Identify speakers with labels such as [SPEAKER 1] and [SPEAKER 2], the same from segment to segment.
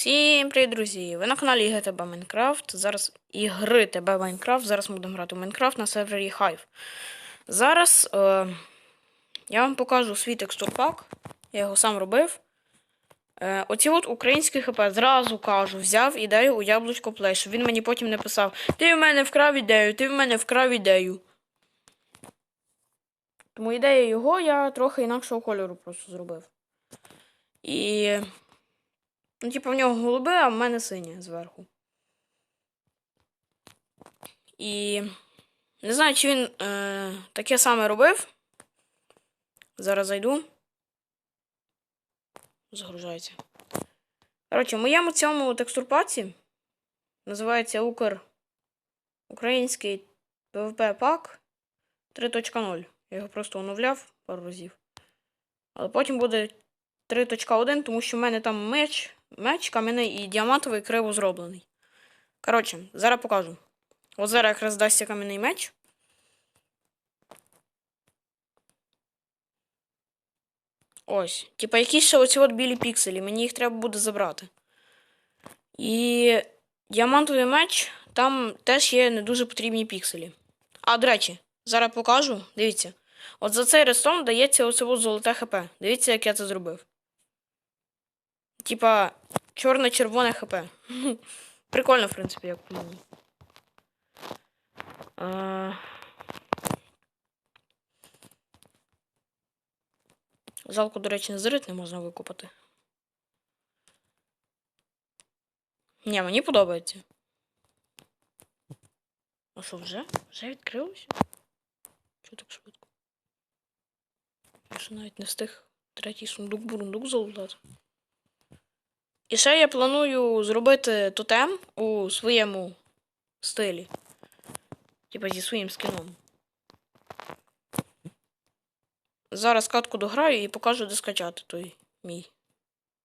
[SPEAKER 1] Всім привіт, друзі! Ви на каналі Ігри ТБ Майнкрафт. Зараз ігри ТБ Майнкрафт. Зараз ми будемо грати в Майнкрафт на сервері Hive. Зараз е, я вам покажу свій текстурпак. Я його сам робив. Е, оці от українські ХП зразу кажу, взяв ідею у Яблучко Плей, щоб він мені потім не писав: Ти в мене вкрав ідею, ти в мене вкрав ідею. Тому ідея його я трохи інакшого кольору просто зробив. І. Ну, типу, в нього голубе, а в мене синє зверху. І. Не знаю, чи він е, таке саме робив. Зараз зайду. Загружається. Коротше, в моєму цьому текстурпаці називається Укр Український PvP пак 3.0. Я його просто оновляв пару разів. Але потім буде 3.1, тому що в мене там меч, меч кам'яний і діамантовий криво зроблений. Коротше, зараз покажу. От зараз якраз дасться кам'яний меч. Ось. Типа якісь ще оці от білі пікселі, мені їх треба буде забрати. І діамантовий меч, там теж є не дуже потрібні пікселі. А, до речі, зараз покажу. Дивіться. От за цей рестон дається оце от золоте ХП. Дивіться, як я це зробив. Типа, чорне-червоне ХП. Прикольно, в принципі, як по мені. А... Жалко, до речі, незрит не можна викупати. Ні, мені подобається. А що, вже? Вже відкрилося? Чого так швидко? Я ще навіть не встиг третій сундук бурундук залутати. І ще я планую зробити тотем у своєму стилі. Типа зі своїм скіном. Зараз катку дограю і покажу, де скачати той мій.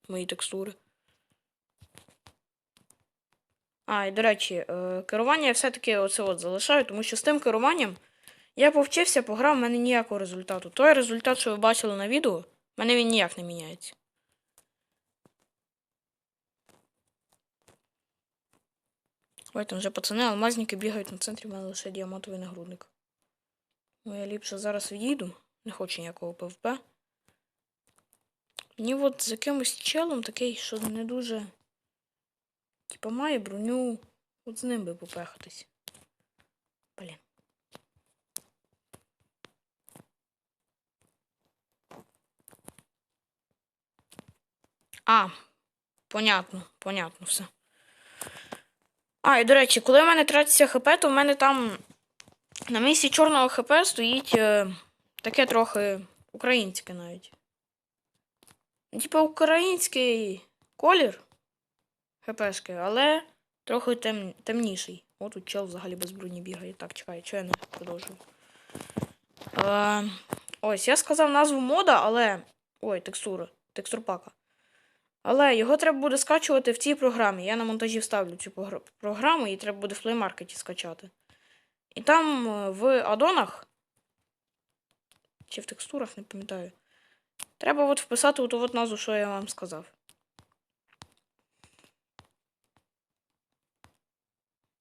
[SPEAKER 1] Мої текстури. А, і до речі, е, керування я все-таки оце от залишаю, тому що з тим керуванням я повчився, пограв, в мене ніякого результату. Той результат, що ви бачили на відео, в мене він ніяк не міняється. Ой, там вже пацани, алмазники бігають на центрі, в мене лише діамантовий нагрудник. Ну, я ліпше зараз відійду. Не хочу ніякого ПВП. Мені от з якимось челом такий, що не дуже. Типа має броню. От з ним би попехатись. Блін. А, понятно, понятно все. А, і до речі, коли в мене тратиться ХП, то в мене там на місці чорного ХП стоїть е, таке трохи українське навіть. Типа український колір ХПшки, але трохи тем, темніший. О, тут чел взагалі без броні бігає. Так, чекай, чого я не продовжую. Е, ось, я сказав назву мода, але. Ой, текстура. Текстурпака. Але його треба буде скачувати в цій програмі. Я на монтажі вставлю цю програму, і треба буде в Play Market скачати. І там е, в аддонах, чи в текстурах, не пам'ятаю. Треба от вписати оту от назву, що я вам сказав.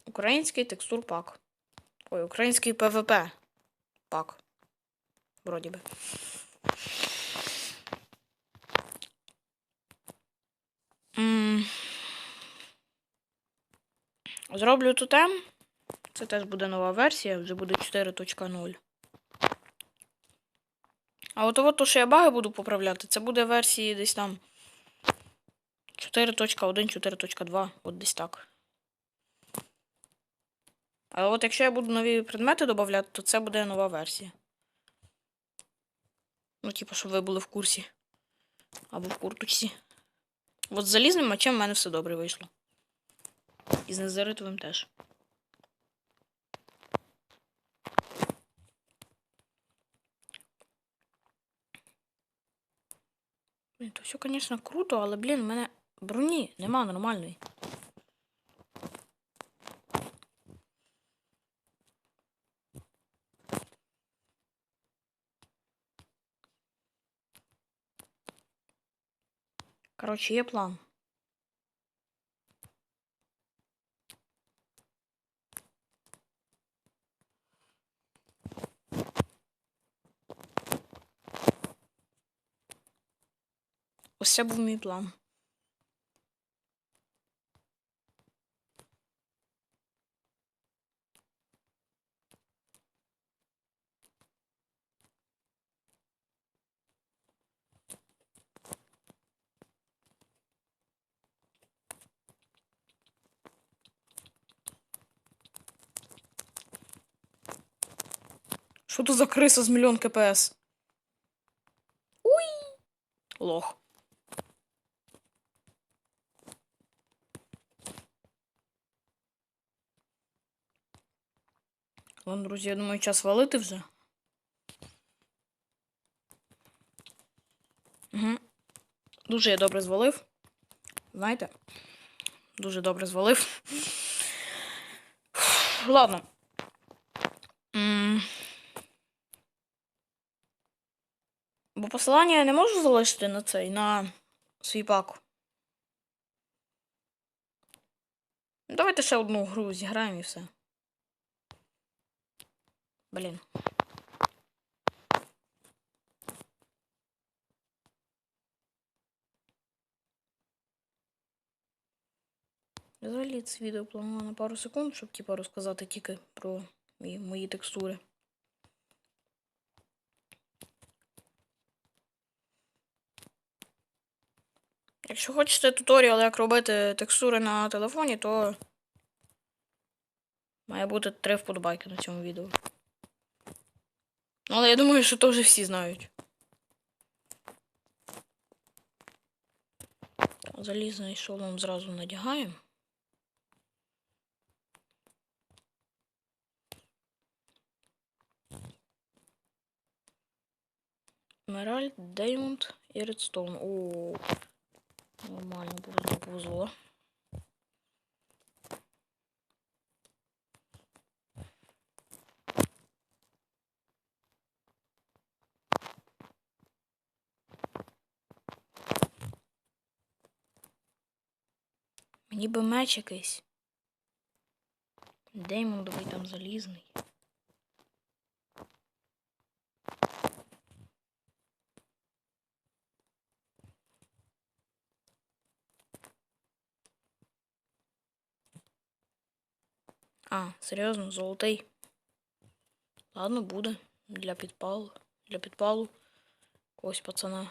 [SPEAKER 1] Український текстур пак. Ой, український ПВП пак. Вроді би. Зроблю тотем. Це теж буде нова версія, вже буде 4.0. А от от то, що я баги буду поправляти, це буде версії десь там 4.1, 4.2, от десь так. Але от якщо я буду нові предмети додавати, то це буде нова версія. Ну, типу, щоб ви були в курсі. Або в курточці. От з залізним мечем в мене все добре вийшло. І з незаритовим теж. Блін, то все, звісно, круто, але, блін, в мене броні нема нормальної. Короче, є план. Ось це був мій план. Що тут за криса з мільйон КПС? Уй! Лох. Ладно, друзі, я думаю, час валити вже. Угу. Дуже я добре звалив. Знаєте? Дуже добре звалив. Ладно. М. Бо посилання я не можу залишити на цей, на свій пак. Давайте ще одну гру зіграємо і все. Блін. Взагалі це відео планувала на пару секунд, щоб типа розказати тільки про мої, мої текстури. Якщо хочете туторіал, як робити текстури на телефоні, то має бути три вподобайки на цьому відео. Але я думаю, що то вже всі знають. Залізний шолом зразу надягаємо. Емеральд, Деймонд і Редстоун. О, нормально повезло, повезло. Мені би меч якийсь. Деймондовий там залізний. А, серйозно, золотий. Ладно, буде. Для підпалу. Для підпалу. Когось пацана.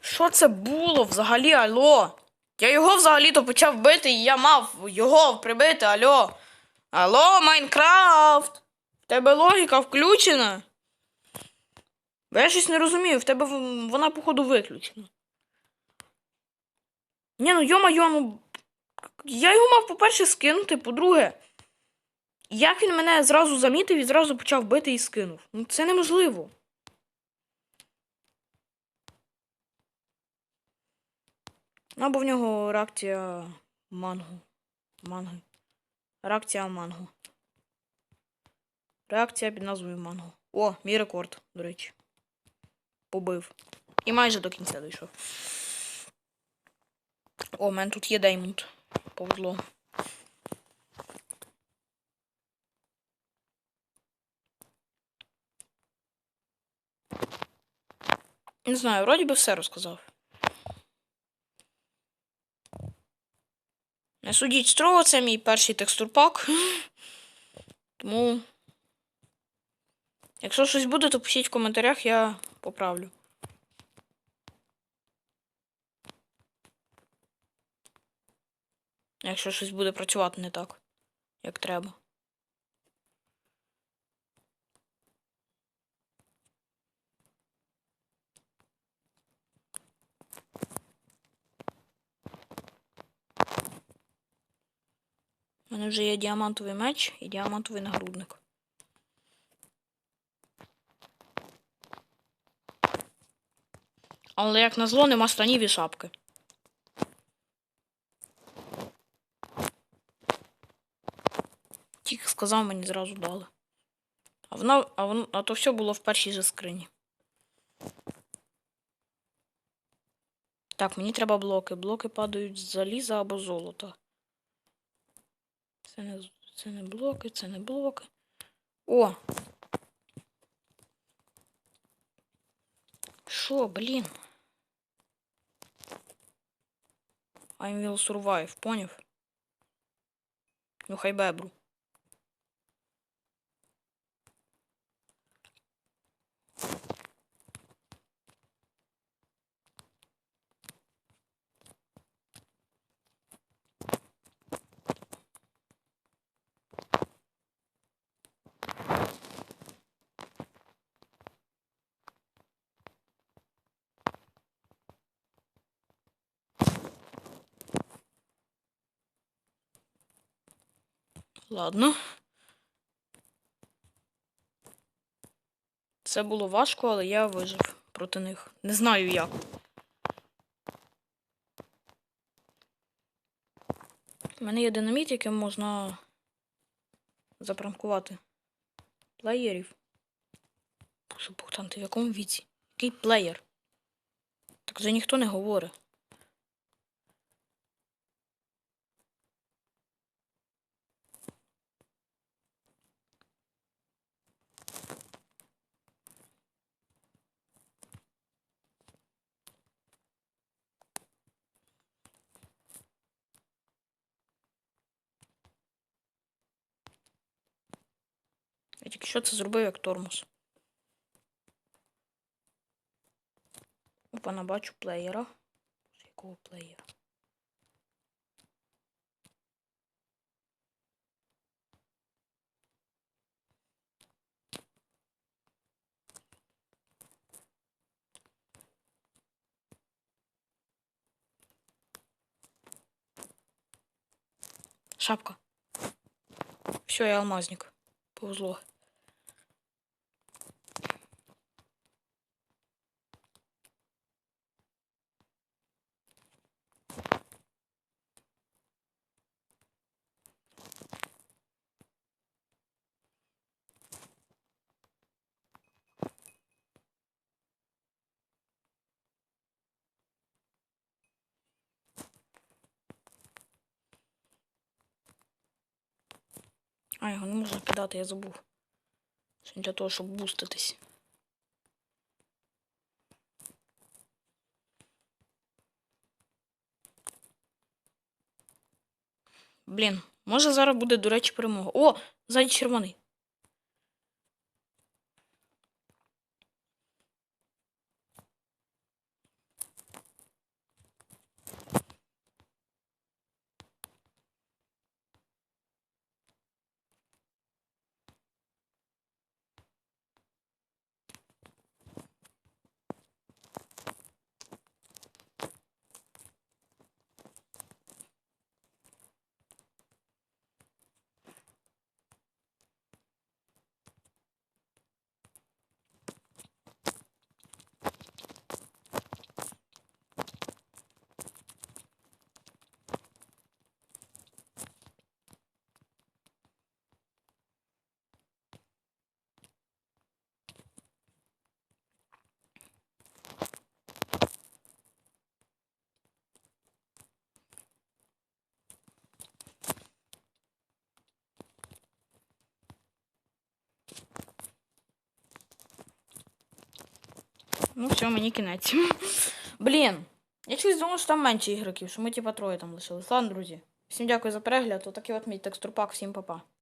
[SPEAKER 1] Що це було взагалі, алло? Я його взагалі-то почав бити, і я мав його прибити, алло. Алло, Майнкрафт! Тебе логіка включена? Бо я щось не розумію, в тебе вона, походу, виключена. Ні, ну йома, ну. Я його мав, по-перше, скинути, по-друге. Як він мене зразу замітив і зразу почав бити і скинув? Ну це неможливо. Або в нього реакція мангу. Манги. Реакція манго. Реакція під назвою манго. О, мій рекорд, до речі. Побив. І майже до кінця дійшов. О, у мене тут є Деймонд. Повезло. Не знаю, вроді би все розказав. Не судіть строго, це мій перший текстурпак. Тому. Якщо щось буде, то пишіть в коментарях, я поправлю. Якщо щось буде працювати не так, як треба. У мене вже є діамантовий меч і діамантовий нагрудник. Але як назло, нема станів і шапки. Тільки сказав, мені зразу дали. А вона, а воно, а то все було в першій же скрині. Так, мені треба блоки. Блоки падають з заліза або золота. Це не, це не блоки, це не блоки. О! Що, блін? I will survive, поняв? Ну хай бебру. Ладно. Це було важко, але я вижив проти них. Не знаю як. У мене є динаміт, яким можна запранкувати плеєрів. Боже, Богдан, в якому віці? Який плеєр? Так вже ніхто не говорить. Я тільки що це зробив як тормоз. Опа, бачу плеєра. Якого плеєра? Шапка. Все, я алмазник. Повезло. А, його не можна кидати, я забув. Це для того, щоб буститись. Блін, може зараз буде, до речі, перемога. О, ззаді червоний. Ну, все, мені кінець. Блін. Я чогось думав, що там менше ігроків, що ми типа троє там лишились. Ладно, друзі. Всім дякую за перегляд. Отакий от мій текстурпак, всім па-па.